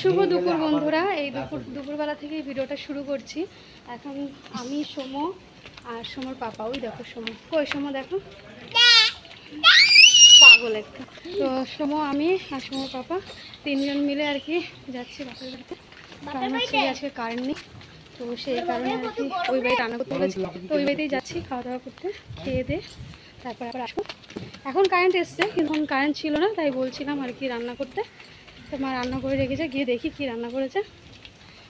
শুভ দুপুর বন্ধুরা। এই দুপুর দুপুরবেলা থেকে ভিডিওটা শুরু করছি। এখন আমি সোম আর সোমর পাপা ওই দেখো সোম। কই সোম দেখো? পাগল একটা। তো সোম আমি আর সোমর পাপা তিনজন মিলে আর কি যাচ্ছি বাপের বাড়িতে। কারণ হচ্ছে আজকে কারেন্ট নেই। তো সেই কারণে আর কি ওই বাড়িতে রান্না করতে বলেছি তো ওই বাড়িতেই যাচ্ছি খাওয়া দাওয়া করতে খেয়ে দিয়ে তারপর আবার আসব। এখন কারেন্ট এসছে কিন্তু কারেন্ট ছিল না তাই বলছিলাম আর কি রান্না করতে। তো মা রান্না করে রেখেছে গিয়ে দেখি কি রান্না করেছে।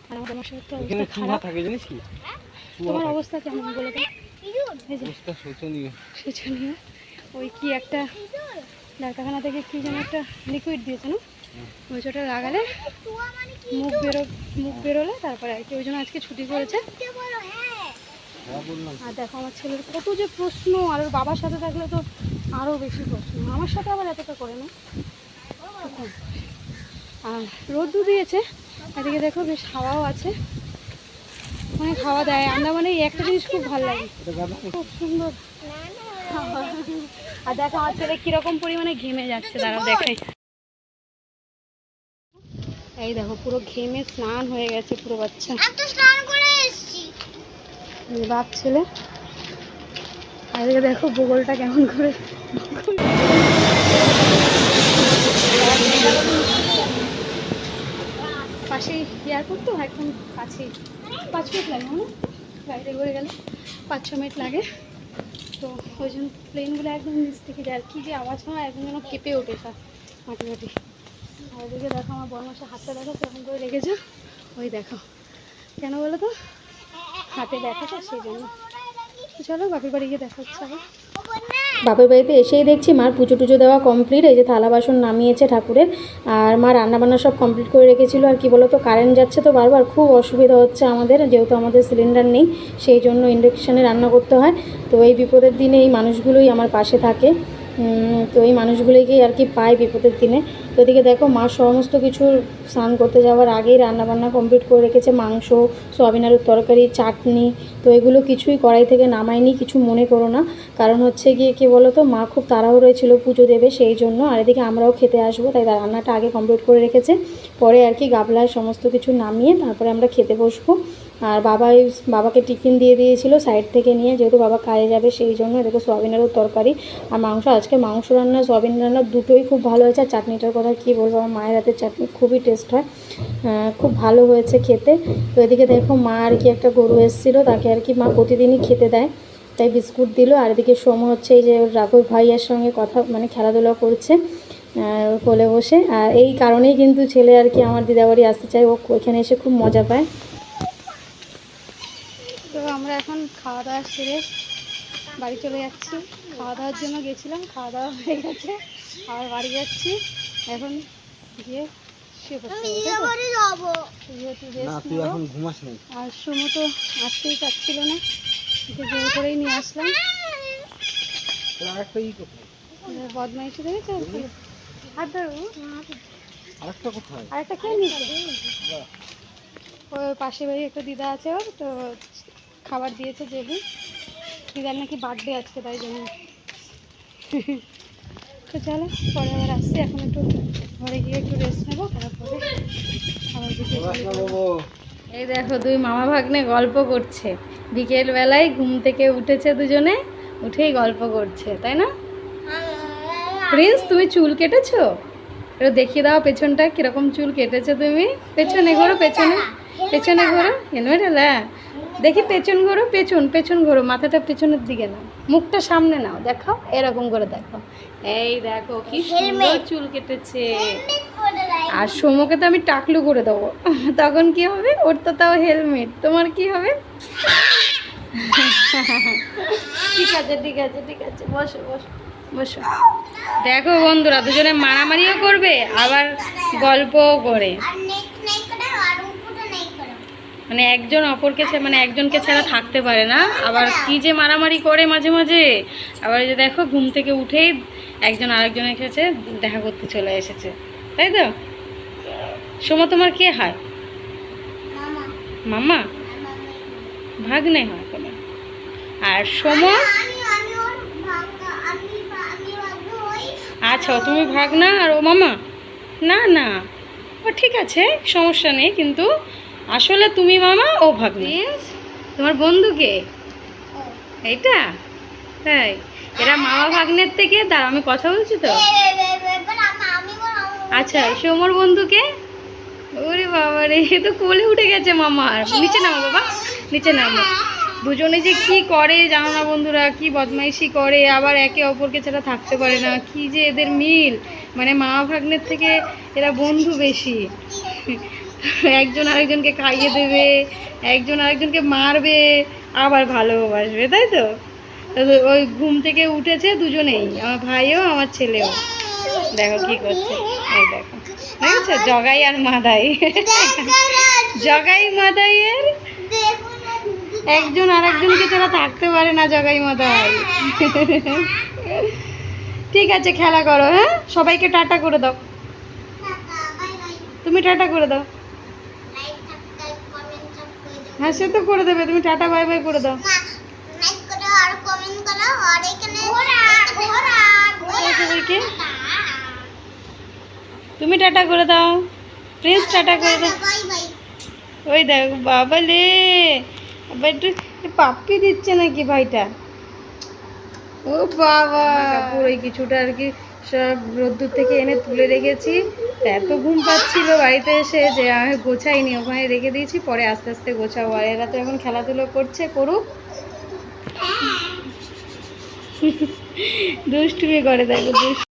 আর আমার আমার সাথে তো খারাপ। থাকে জানিস কি? তোমার অবস্থা কেমন বলে অবস্থা শোচনীয়। সেজন্য ওই কি একটা ডাক্তারখানা থেকে কি যেন একটা লিকুইড দিয়েছে না? ওই চোটা লাগালে মুখ বেরো মুখ বেরোলে তারপরে আর কি। ওই জন্য আজকে ছুটি করেছে। হ্যাঁ। আর দেখো আমার ছেলের কত যে প্রশ্ন আর ওর বাবার সাথে থাকলে তো আরও বেশি প্রশ্ন। আমার সাথে আবার এতটা করে না। আর রোদ্দু দিয়েছে। এদিকে দেখো বেশ হাওয়াও আছে। অনেক হাওয়া দেয়। আমরা মানে এই একটা জিনিস খুব ভালো লাগে। খুব সুন্দর। আর দেখো আমার ছেলে কীরকম পরিমাণে ঘেমে যাচ্ছে দাঁড়াও দেখাই। এই দেখো পুরো ঘেমে স্নান হয়ে গেছে পুরো বাচ্চা। বাপ ছেলে। আর দেখো ভূগোলটা কেমন করে পাশেই এয়ারপোর্ট তো একদম কাছেই। পাঁচ মিনিট লাগে না গাড়িতে করে গেলে পাঁচ ছ মিনিট লাগে। তো ওই জন্য প্লেনগুলো একদম নিচ থেকে যায়। আর কী যে আওয়াজ হয়, একদম যেন কেঁপে ওঠে তা মাটি মাটি আর ওদিকে দেখো আমার বড় মাসে হাতটা দেখো, কেমন করে লেগেছে। ওই দেখো। কেন বলো তো? হাতে ব্যথা তো সেই জন্য। চলো বাপের বাড়ি গিয়ে দেখা হচ্ছে আবার। বাপের বাড়িতে এসেই দেখছি মার পুজো টুজো দেওয়া কমপ্লিট এই যে থালা বাসন নামিয়েছে ঠাকুরের, আর মা রান্নাবান্না সব কমপ্লিট করে রেখেছিল। আর কি বলতো কারেন্ট যাচ্ছে তো বারবার, খুব অসুবিধা হচ্ছে আমাদের, যেহেতু আমাদের সিলিন্ডার নেই, সেই জন্য ইন্ডাকশানে রান্না করতে হয়। তো এই বিপদের দিনে এই মানুষগুলোই আমার পাশে থাকে। তো এই মানুষগুলোকেই আর কি পায় বিপদের দিনে। তো এদিকে দেখো, মা সমস্ত কিছু স্নান করতে যাওয়ার আগেই রান্নাবান্না কমপ্লিট করে রেখেছে। মাংস, সোয়াবিন আলুর তরকারি, চাটনি, তো এগুলো কিছুই কড়াই থেকে নামায়নি, কিছু মনে করো না। কারণ হচ্ছে গিয়ে কি বলো তো মা খুব তাড়াহুড়োয় ছিল পুজো দেবে সেই জন্য, আর এদিকে আমরাও খেতে আসব, তাই রান্নাটা আগে কমপ্লিট করে রেখেছে। পরে আর কি গাবলায় সমস্ত কিছু নামিয়ে তারপরে আমরা খেতে বসবো। আর বাবা বাবাকে টিফিন দিয়ে দিয়েছিল সাইড থেকে নিয়ে, যেহেতু বাবা কাজে যাবে সেই জন্য এদিকে সোয়াবিনেরও তরকারি আর মাংস। আজকে মাংস রান্না, সোয়াবিন রান্না দুটোই খুব ভালো হয়েছে। আর চাটনিটার কথা কী বলব, আমার মায়ের হাতের চাটনি খুবই টেস্ট হয়। খুব ভালো হয়েছে খেতে। তো এদিকে দেখো মা আর কি একটা গরু এসেছিল, তাকে আর কি মা প্রতিদিনই খেতে দেয়। তাই বিস্কুট দিল। আর এদিকে সোম হচ্ছে এই যে রাঘব ভাইয়ের সঙ্গে কথা মানে খেলাধুলা করছে কোলে বসে। আর এই কারণেই কিন্তু ছেলে আর কি আমার দিদাবাড়ি আসতে চায়। ও এখানে এসে খুব মজা পায় তো আমরা এখন খাওয়া দাওয়া সেরে বাড়ি চলে যাচ্ছি। খাওয়া দাওয়ার জন্য গেছিলাম খাওয়া দাওয়া হয়ে গেছে আবার বাড়ি যাচ্ছি। এখন গিয়ে আর সুমো তো আসতেই চাচ্ছিল না জোর করেই নিয়ে আসলাম। বদমাইশি দেখেছ? হাত ধরো আরেকটা কোথায়? আরেকটা খেয়ে নিচ্ছে ওই পাশে বাড়ি একটা দিদা আছে ওর তো খাবার দিয়েছে জেবি দিদার নাকি বার্থডে আজকে, তাই জন্য। তো চলো, পরে আবার আসছি। এখন একটু ঘরে গিয়ে একটু রেস্ট নেব, তারপরে এই দেখো, দুই মামা ভাগ্নে গল্প করছে। বিকেল বেলায় ঘুম থেকে উঠেছে দুজনে, উঠেই গল্প করছে, তাই না? প্রিন্স তুমি চুল কেটেছো? একটু দেখিয়ে দাও পেছনটা কীরকম চুল কেটেছো তুমি। পেছনে ঘোরো, পেছনে। পেছনে ঘোরো। হেলমেট এলা দেখি পেছন ঘোরো পেছন পেছন ঘোরো মাথাটা পেছনের দিকে নাও। মুখটা সামনে নাও দেখাও এরকম করে দেখো এই দেখো কি সুন্দর চুল কেটেছে। আর সোমকে তো আমি টাকলু করে দেবো। তখন কি হবে? ওর তো তাও হেলমেট তোমার কি হবে? ঠিক আছে ঠিক আছে ঠিক আছে বসো বসো বসো। দেখো বন্ধুরা দুজনে মারামারিও করবে আবার গল্পও করে। মানে একজন অপরকে মানে একজনকে ছাড়া থাকতে পারে না। আবার কি যে মারামারি করে মাঝে মাঝে। আবার যে দেখো, ঘুম থেকে উঠেই একজন আরেকজনের কাছে দেখা করতে চলে এসেছে। তাই তো? সোমা, তোমার কে হয়? মামা? ভাগ্নে হয় তোমার। আর সোমা? আচ্ছা তুমি ভাগনা আর ও মামা? না না। ও ঠিক আছে, সমস্যা নেই, কিন্তু আসলে তুমি মামা ও ভাগ্নি। তোমার বন্ধুকে এইটা? তাই? এরা মামা ভাগ্নের থেকে? দাঁড়া আমি কথা বলছি তো। আচ্ছা সোমর বন্ধুকে ওরে বাবা রে এ তো কোলে উঠে গেছে মামার নিচে নামো বাবা নিচে নামো। দুজনে যে কি করে জানো না বন্ধুরা কি বদমাইশি করে আবার একে অপরকে ছাড়া থাকতে পারে না। কি যে এদের মিল। মানে মামা ভাগ্নের থেকে এরা বন্ধু বেশি। একজন আরেকজনকে খাইয়ে দেবে, একজন আরেকজনকে মারবে, আবার ভালোবাসবে তাই তো? ওই ঘুম থেকে উঠেছে দুজনেই, আমার ভাইও, আমার ছেলেও। দেখো কি করছে দেখো। দেখেছ? জগাই আর মাদাই। জগাই মাদাইয়ের একজন আরেকজনকে ছাড়া থাকতে পারে না জগাই মাদাই। ঠিক আছে, খেলা করো হ্যাঁ? সবাইকে টাটা করে দাও। তুমি টাটা করে দাও। হ্যাঁ সে তো করে দেবে। তুমি টাটা বাই বাই করে দাও। তুমি টাটা করে দাও। প্লিজ টাটা করে দাও। ওই দেখো বাবা লে আবার একটু পাপ্পি দিচ্ছে নাকি ভাইটা? ও বাবা। ওই কিছুটা আর কি সব রোদ্দুর থেকে এনে তুলে রেখেছি। এত ঘুম পাচ্ছিল বাড়িতে এসে যে আমি গোছাইনি, ওখানে রেখে দিয়েছি, পরে আস্তে আস্তে গোছাবো। আর এরা তো এখন খেলাধুলো করছে, করুক। দুষ্টুমি করে দেখো দুষ্টু